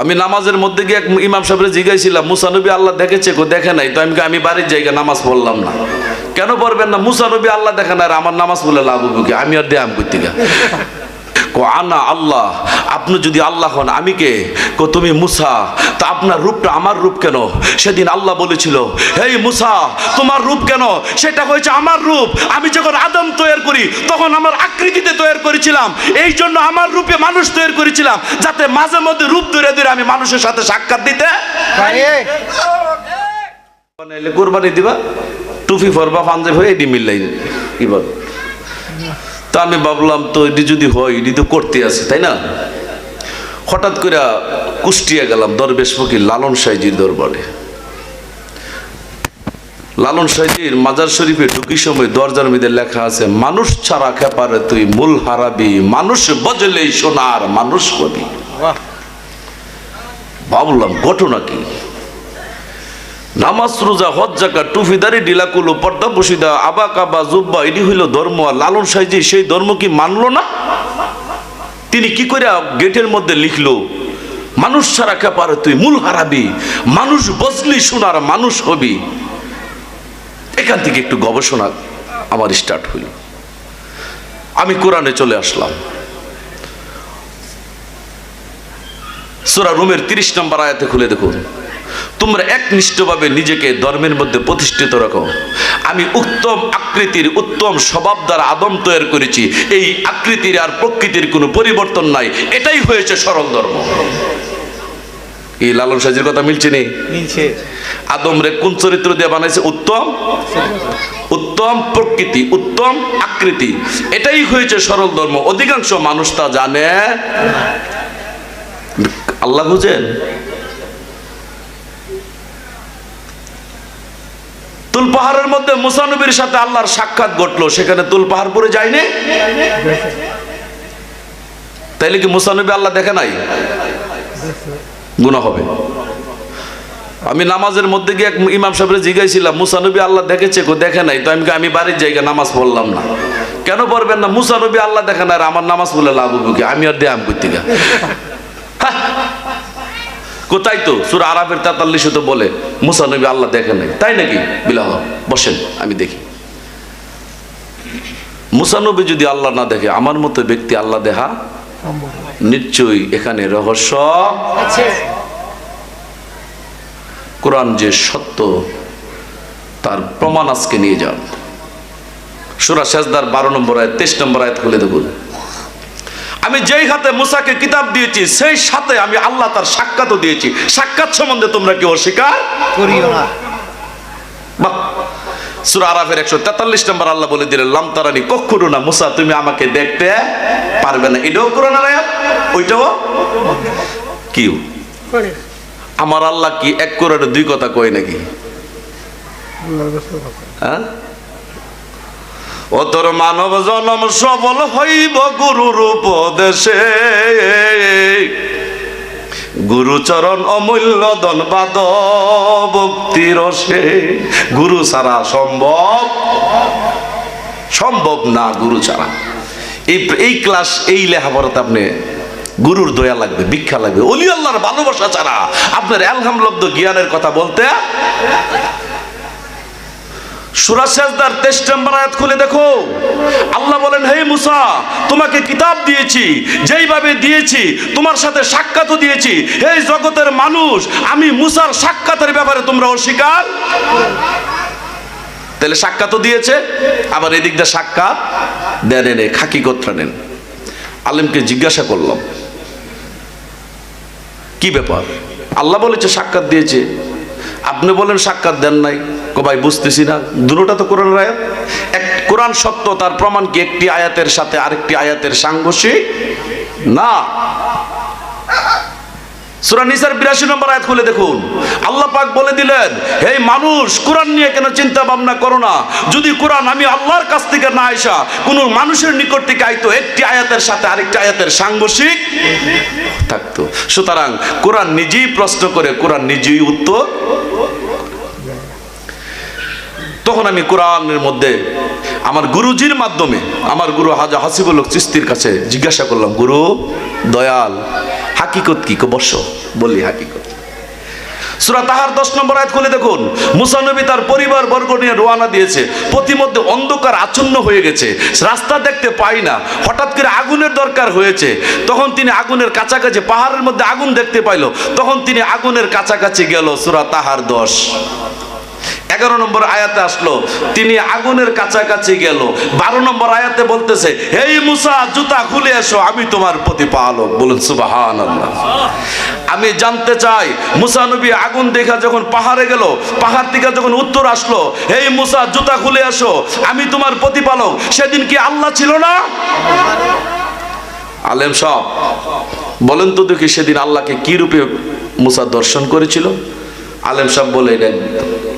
আমি নামাজের মধ্যে গিয়ে এক ইমাম সাহেবের জিজ্ঞাসিলাম মুসানবী আল্লাহ দেখেছে কো? দেখে নাই। তো আমি আমি বাড়ির জায়গায় নামাজ পড়লাম না। কেন পড়বেন না? মুসানবী আল্লাহ দেখে না আর আমার নামাজ বলে লাভ হবে আমি আর দেয়াম করতে গা কো আনা আল্লাহ। আপনি যদি আল্লাহ হন, আমি কে? কো তুমি মুসা। তা আপনার রূপটা আমার রূপ কেন? সেদিন আল্লাহ বলেছিল, হেই মুসা, তোমার রূপ কেন? সেটা হয়েছে আমার রূপ। আমি যখন আদম তৈরি করি, তখন আমার আকৃতিতে তৈরি করেছিলাম। এই জন্য আমার রূপে মানুষ তৈরি করেছিলাম, যাতে মাঝে মধ্যে রূপ ধরে ধরে আমি মানুষের সাথে সাক্ষাৎ দিতে কোরবানি দিবা, টুপি পরবা, পাঞ্জাবি হয়ে এটি মিললাই কি বল? তা আমি ভাবলাম তো এটি যদি হয় এটি তো করতে আছে তাই না? হঠাৎ করে কুষ্টিয়া গেলাম দরবেশ ফকির লালন সাইজির দরবারে। লালন সাইজির মাজার শরীফে ঢুকি সময় দরজার মধ্যে লেখা আছে মানুষ ছাড়া খেপারে তুই মূল হারাবি মানুষ বজলেই সোনার মানুষ কবি ভাবলাম ঘটনা কি? নামাজ, রোজা, হজ জাকা টুফিদারি ডিলাকুলো পর্দা বসিদা আবা, কাবা, জুব্বা, এটি হইল ধর্ম। আর লালন সাইজি সেই ধর্ম কি মানলো না? তিনি কি করে গেটের মধ্যে লিখলো, মানুষ ছাড়া কেপারে তুই? মূল হারাবি। মানুষ বসলি শোনার মানুষ হবি। এখান থেকে একটু গবেষণা আমার স্টার্ট হইল। আমি কোরআনে চলে আসলাম। সুরা রুমের তিরিশ নম্বর আয়াতে খুলে দেখুন। তোমরা একনিষ্ঠভাবে নিজেকে ধর্মের মধ্যে প্রতিষ্ঠিত রাখো। আমি উত্তম আকৃতির উত্তম স্বভাব দ্বারা আদম তৈরি করেছি। এই আকৃতির আর প্রকৃতির কোনো পরিবর্তন নাই। এটাই হয়েছে সরল ধর্ম। এই লালন সাজির কথা মিলছে মিলছে। আদম রে কোন চরিত্র দিয়ে বানাইছে? উত্তম? উত্তম প্রকৃতি উত্তম আকৃতি। এটাই হয়েছে সরল ধর্ম। অধিকাংশ মানুষ তা জানে আল্লাহ বুঝেন? তুল পাহাড়ের মধ্যে মুসানবীর সাথে আল্লাহর সাক্ষাৎ ঘটলো, সেখানে তুল পাহাড় পরে যায়নি? তাইলে কি মুসানবী আল্লাহ দেখে নাই? গুণা হবে। আমি নামাজের মধ্যে গিয়ে এক ইমাম সাহেবের জিজ্ঞাসিলাম, মুসানবী আল্লাহ দেখেছে কো? দেখে নাই। তো আমি আমি বাড়ির জায়গা নামাজ পড়লাম না। কেন পড়বেন না? মুসানবী আল্লাহ দেখে না আর আমার নামাজ পড়লে লাভ কি? আমি আর দেয়াম করতে। কোথায় তো সুর আরবের তেতাল্লিশে তো বলে মুসানবী আল্লাহ দেখে নাই তাই নাকি? বিলাল বসেন আমি দেখি। মুসানবী যদি আল্লাহ না দেখে আমার মতো ব্যক্তি আল্লাহ দেখা নিশ্চয়ই এখানে রহস্য কোরআন যে সত্য তার প্রমাণ আজকে নিয়ে যান। সুরা শেষদার বারো নম্বর আয়াত তেইশ নম্বর আয়াত খুলে দেখুন। আমি যেই হাতে মুসাকে কিতাব দিয়েছি সেই সাথে আমি আল্লাহ তার সাক্ষাৎও দিয়েছি। সাক্ষাৎ সম্বন্ধে তোমরা কি অস্বীকার করিও না। বাহ। সুরা আরাফের একশো তেতাল্লিশ নম্বর আল্লাহ বলে দিলেন লাম তারানি কখনো না মুসা তুমি আমাকে দেখতে পারবে না। এটাও কোরআন আয়াত ওইটাও? কি আমার আল্লাহ কি এক করে দুই কথা কয় নাকি? হ্যাঁ? ও তোর মানব জনম সবল হইব গুরুর উপদেশে। গুরুচরণ অমূল্য ধন বাদ ভক্তি রসে। গুরু ছাড়া সম্ভব সম্ভব না গুরু ছাড়া। এই এই ক্লাস, এই লেখাপড়াতে আপনি গুরুর দয়া লাগবে, ভিক্ষা লাগবে। অলি আল্লাহর ভালোবাসা ছাড়া আপনার অ্যালহামলব্ধ জ্ঞানের কথা বলতে সুরাশেজদার তেইশ নম্বর আয়াত খুলে দেখো। আল্লাহ বলেন, হে মুসা, তোমাকে কিতাব দিয়েছি, যেইভাবে দিয়েছি, তোমার সাথে সাক্ষাৎও দিয়েছি। হে জগতের মানুষ, আমি মুসার সাক্ষাতের ব্যাপারে তোমরা অস্বীকার? তাহলে সাক্ষাৎও দিয়েছে, আবার এদিক দিয়ে সাক্ষাৎ দেন, এনে খাকি গোত্রা নেন। আলেমকে জিজ্ঞাসা করলাম, কি ব্যাপার? আল্লাহ বলেছে, সাক্ষাৎ দিয়েছে। আপনি বলেন, সাক্ষাৎ দেন নাই। ভাই, বুঝতেছি না। দুটোটা তো কোরআনের আয়াত। এক, কোরআন সত্য, তার প্রমাণ কি? একটি আয়াতের সাথে আরেকটি আয়াতের সাংঘর্ষিক? না। সূরা নিসার 82 নম্বর আয়াত খুলে দেখুন। আল্লাহ পাক বলে দিলেন, হে মানুষ, কোরআন নিয়ে কেন চিন্তা ভাবনা করো না। যদি কোরআন আমি আল্লাহর কাছ থেকে না আইসা, কোনো মানুষের নিকট থেকে আইতো, একটি আয়াতের সাথে আরেকটি আয়াতের সাংঘর্ষিক থাকতো। সুতরাং কোরআন নিজেই প্রশ্ন করে, কোরআন নিজেই উত্তর তখন আমি কোরআনের মধ্যে আমার গুরুজির মাধ্যমে আমার গুরু হাজা হাসিবুল হক চিস্তির কাছে জিজ্ঞাসা করলাম, গুরু, দয়াল, হাকিকত কি? কো বর্ষ বলি হাকিকত। সুরা তাহার দশ নম্বর আয়াত খুলে দেখুন মুসানবী তার পরিবার বর্গ নিয়ে রোয়ানা দিয়েছে প্রতিমধ্যে অন্ধকার আচ্ছন্ন হয়ে গেছে, রাস্তা দেখতে পাই না, হঠাৎ করে আগুনের দরকার হয়েছে, তখন তিনি আগুনের কাছাকাছি, পাহাড়ের মধ্যে আগুন দেখতে পাইলো, তখন তিনি আগুনের কাছাকাছি গেল সুরা তাহার দশ। এগারো নম্বর আয়াতে আসলো, তিনি আগুনের কাছাকাছি গেল। বারো নম্বর আয়াতে বলতেছে, হেই মুসা, জুতা খুলে এসো, আমি তোমার প্রতিপালক। বলুন সুবাহান আমি জানতে চাই, মুসা নবী আগুন দেখা যখন পাহাড়ে গেল, পাহাড় থেকে যখন উত্তর আসলো, হেই মুসা, জুতা খুলে এসো, আমি তোমার প্রতিপালক। সেদিন কি আল্লাহ ছিল না? আলেম সব বলেন তো দেখি সেদিন আল্লাহকে কি রূপে মুসা দর্শন করেছিল? আলেম সাহেব বলে দ-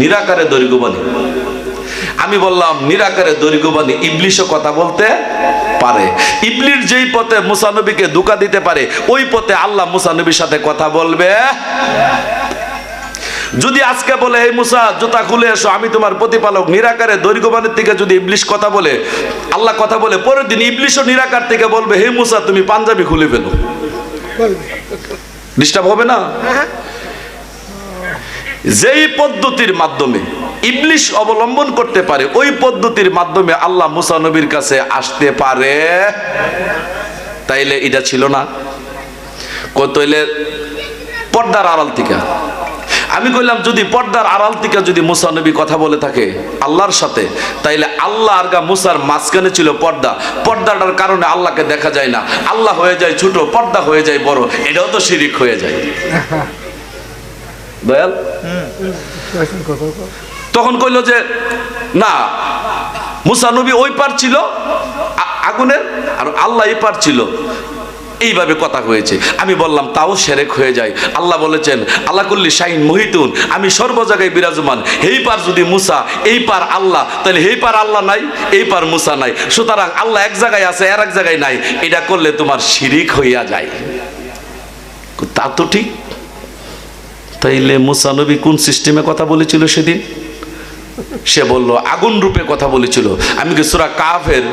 নিরাকারে দৈর্ঘ্যবাণী। আমি বললাম নিরাকারে দৈর্ঘ্যবাণী ইবলিশও কথা বলতে পারে। ইবলির যেই পথে মুসানবীকে দুকা দিতে পারে ওই পথে আল্লাহ মুসানবীর সাথে কথা বলবে। যদি আজকে বলে এই মুসা জুতা খুলে এসো আমি তোমার প্রতিপালক। নিরাকারে দৈর্ঘ্যবানের থেকে যদি ইবলিশ কথা বলে আল্লাহ কথা বলে পরের দিন ইবলিশও নিরাকার থেকে বলবে হে মুসা তুমি পাঞ্জাবি খুলে ফেলো। ডিস্টার্ব হবে না? যেই পদ্ধতির মাধ্যমে ইবলিশ অবলম্বন করতে পারে, ওই পদ্ধতির মাধ্যমে আল্লাহ মুসা নবীর কাছে আসতে পারে। তাইলে এটা ছিল না। কতইলে পর্দার আড়াল থেকে। আমি কইলাম, যদি পর্দার আড়াল থেকে যদি মুসা নবী কথা বলে থাকে আল্লাহর সাথে, তাইলে আল্লাহ আর মুসার মাঝখানে ছিল পর্দা। পর্দাটার কারণে আল্লাহকে দেখা যায় না। আল্লাহ হয়ে যায় ছোট, পর্দা হয়ে যায় বড়। এটাও তো শিরিক হয়ে যায়। দয়াল? তখন কইল যে, না, মুসা নবী ওই পার ছিল আগুনের, আর আল্লাহ এই পার ছিল। এইভাবে কথা হয়েছে। আমি বললাম, তাও সেরেক হয়ে যায়। আল্লাহ বলেছেন, আল্লাহ কুল্লি শাহিন মহিতুন, আমি সর্ব জায়গায় বিরাজমান। এই পার যদি মুসা, এই পার আল্লাহ, তাহলে এই পার আল্লাহ নাই, এই পার মুসা নাই। সুতরাং আল্লাহ এক জায়গায় আছে, আর এক জায়গায় নাই। এটা করলে তোমার শিরিক হইয়া যায়। তা তো ঠিক। তাইলে মুসানবী কোন সিস্টেমে কথা বলেছিল সেদিন? সে বলল, আগুন রূপে কথা বলেছিল। আমি কি সুরা কাফের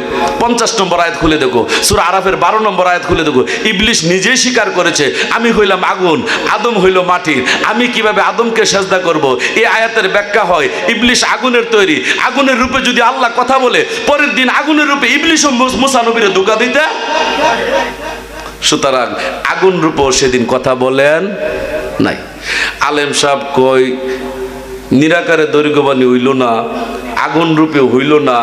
পঞ্চাশ নম্বর আয়াত খুলে দেখো? সুরা আরাফের বারো নম্বর আয়াত খুলে দেখো? ইবলিশ নিজেই স্বীকার করেছে, আমি হইলাম আগুন, আদম হইল মাটির আমি কীভাবে আদমকে সেজদা করব? এই আয়াতের ব্যাখ্যা হয়, ইবলিশ আগুনের তৈরি। আগুনের রূপে যদি আল্লাহ কথা বলে, পরের দিন আগুনের রূপে ইবলিশ মুসা নবীরে ধোকা দিতে? সুতরাং আগুন রূপও সেদিন কথা বলেন নাই। আলেম সাহেব কই, নিরাকারে দৈর্ঘ্যবাণী হইল না, আগুন রূপে হইল না,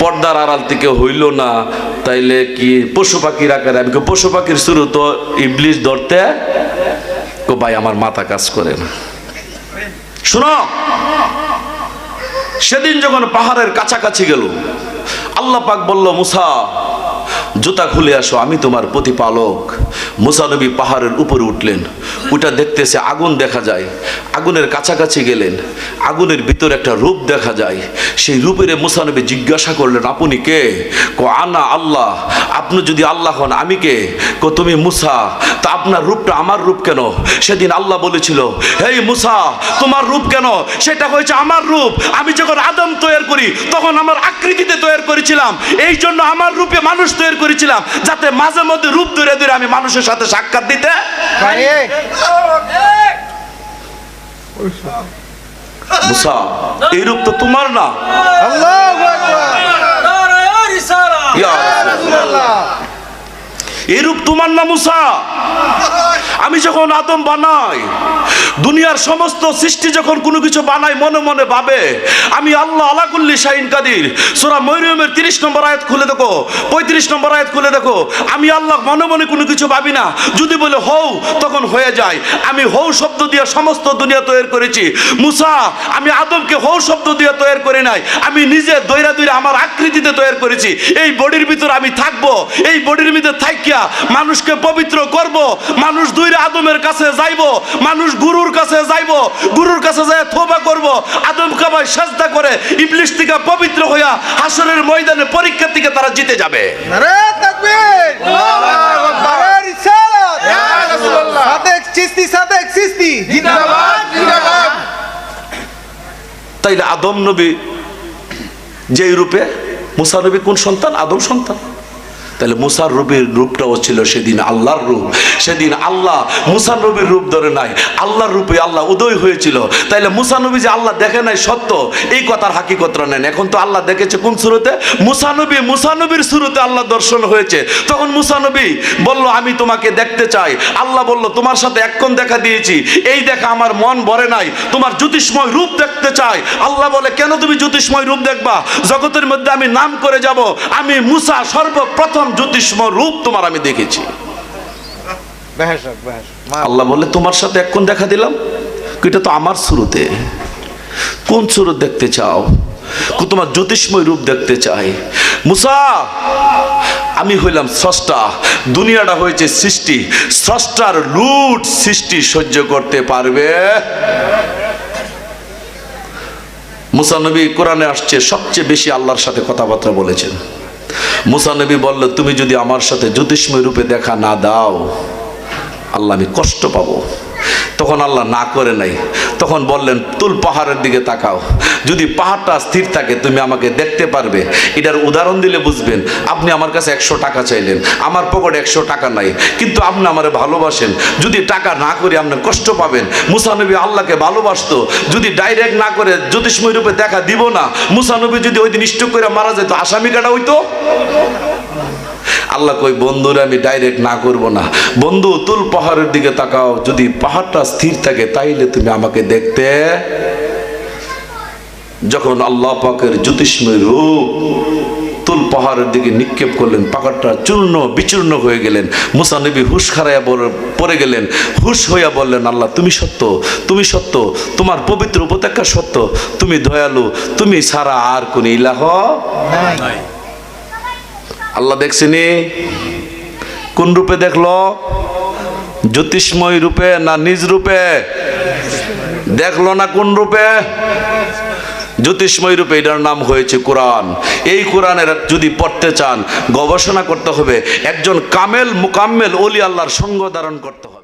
পর্দার আড়াল থেকে হইল না, তাইলে কি পশু পাখির আকারে? আমি পশু পাখির শুরু তো ইবলিশ ধরতে? ভাই, আমার মাথা কাজ করে না। শুনো, সেদিন যখন পাহাড়ের কাছাকাছি গেল, আল্লাহ পাক বলল, মুসা, জুতা খুলে আসো, আমি তোমার প্রতিপালক। মুসা নবী পাহাড়ের উপরে উঠলেন। ওটা দেখতেছে আগুন দেখা যায়। আগুনের কাছাকাছি গেলেন। আগুনের ভিতরে একটা রূপ দেখা যায়। সেই রূপের মুসা নবী জিজ্ঞাসা করলেন, আপনি কে? কো, আনা আল্লাহ। আপনি যদি আল্লাহ হন, আমি কে? কো, তুমি মুসা। তা আপনার রূপটা আমার রূপ কেন? সেদিন আল্লাহ বলেছিল, হেই মুসা, তোমার রূপ কেন? সেটা হয়েছে আমার রূপ। আমি যখন আদম তৈরি করি, তখন আমার আকৃতিতে তৈরি করেছিলাম। এই জন্য আমার রূপে মানুষ তৈরি করেছিলাম। যাতে মাঝে মধ্যে রূপ ধরে ধরে আমি মানুষের সাথে সাক্ষাৎ দিতে? এই। রূপ তো তোমার না। এই রূপ তোমার না মুসা? আমি যখন আদম বানাই দুনিয়ার সমস্ত সৃষ্টি যখন কোনো কিছু বানাই মনে মনে ভাবে, আমি আল্লাহ আলাকুল্লি শাহিন কাদির। সোরা মরিয়মের তিরিশ নম্বর আয়াত খুলে দেখো, পঁয়ত্রিশ নম্বর আয়াত খুলে দেখো, আমি আল্লাহ মনে মনে কোনো কিছু ভাবি না। যদি বলে হও, তখন হয়ে যায়। আমি হও শব্দ দিয়ে সমস্ত দুনিয়া তৈরি করেছি। মুসা, আমি আদমকে হও শব্দ দিয়ে তৈরি করি নাই। আমি নিজে দৈরা দৈরা আমার আকৃতিতে তৈরি করেছি। এই বডির ভিতর আমি থাকব, এই বডির ভিতরে থাকিয়া মানুষকে পবিত্র করব, মানুষ দুইরা আদমের কাছে যাইব, মানুষ গুরুর কাছে যাইব গুরুর কাছে যায় থোবা করব আদম কাবাই সাজদা করে ইবলিশ থেকে পবিত্র হইয়া হাসরের ময়দানে পরীক্ষার থেকে তারা জিতে যাবে। তাইলে আদম নবী যেই রূপে মুসা নবী কোন সন্তান? আদম সন্তান। তাহলে মুসার রূপের রূপটাও ছিল সেদিন আল্লাহর রূপ। সেদিন আল্লাহ মুসার নবীর রূপ ধরে নাই, আল্লাহর রূপে আল্লাহ উদয় হয়েছিল। তাইলে মুসা নবী যে আল্লাহ দেখে নাই সত্য, এই কথার হাকিকতরা নেন। এখন তো আল্লাহ দেখেছে কোন সুরতে? মুসানবী মুসানবীর সুরতে আল্লাহ দর্শন হয়েছে। তখন মুসানবী বলল, আমি তোমাকে দেখতে চাই। আল্লাহ বলল, তোমার সাথে এক্ষণ দেখা দিয়েছি। এই দেখা আমার মন ভরে নাই। তোমার জ্যোতিষময় রূপ দেখতে চাই। আল্লাহ বলে, কেন তুমি জ্যোতিষময় রূপ দেখবা? জগতের মধ্যে আমি নাম করে যাব। আমি মুসা সর্বপ্রথম জ্যোতিষময় রূপ তোমার আমি দেখেছি। আল্লাহ বলে তোমার সাথে এক্ষণ দেখা দিলাম। এটা তো আমার শুরুতে কোন সুরত দেখতে চাও? তোমার জ্যোতিষময় রূপ দেখতে চাই। মুসা আমি হইলাম স্রষ্টা। দুনিয়াটা হয়েছে সৃষ্টি। স্রষ্টার লুট সৃষ্টি সহ্য করতে পারবে? মুসা নবী কোরআনে আসছে সবচেয়ে বেশি আল্লাহর সাথে কথাবার্তা বলেছেন। মুসা নবী বলল, তুমি যদি আমার সাথে জ্যোতিষ্ময় রূপে দেখা না দাও, আল্লাহ আমি কষ্ট পাবো। তখন আল্লাহ না করে নাই। তখন বললেন, তুল পাহাড়ের দিকে তাকাও। যদি পাহাড়টা স্থির থাকে, তুমি আমাকে দেখতে পারবে। এটার উদাহরণ দিলে বুঝবেন, আপনি আমার কাছে একশো টাকা চাইলেন, আমার পকেটে একশো টাকা নাই। কিন্তু আপনি আমারে ভালোবাসেন। যদি টাকা না করে আপনি কষ্ট পাবেন মুসানবী আল্লাহকে ভালোবাসতো। যদি ডাইরেক্ট না করে জ্যোতিষময় রূপে দেখা দিব না মুসানবী যদি ওই দিন স্টক করে মারা যেত, আসামি কাটা হইতো? আল্লাহ কই, বন্ধুরে, আমি ডাইরেক্ট না করব না। বন্ধু, তুল পাহাড়ের দিকে তাকাও। যদি পাহাড়টা স্থির থাকে, তাইলে তুমি আমাকে দেখতে যখন আল্লাহ পাকের জ্যোতিষময় রূপ তুল পাহাড়ের দিকে নিক্ষেপ করলেন, পাহাড়টা চূর্ণ বিচূর্ণ হয়ে গেলেন। মুসা নবী হুশ খারাইয়া পড়ে গেলেন। হুশ হইয়া বললেন, আল্লাহ, তুমি সত্য তুমি সত্য। তোমার পবিত্র উপত্যকা সত্য। তুমি দয়ালু, তুমি সারা আর কোন ইলাহ নাই। আল্লাহ দেখছিনি? কোন রূপে দেখল? জ্যোতিষময় রূপে না নিজ রূপে? দেখল না কোন রূপে? জ্যোতিষময় রূপে, এটার নাম হয়েছে কোরআন। এই কোরআনের যদি পড়তে চান, গবেষণা করতে হবে, একজন কামেল, মুকাম্মেল অলি আল্লাহর সঙ্গ ধারণ করতে হবে।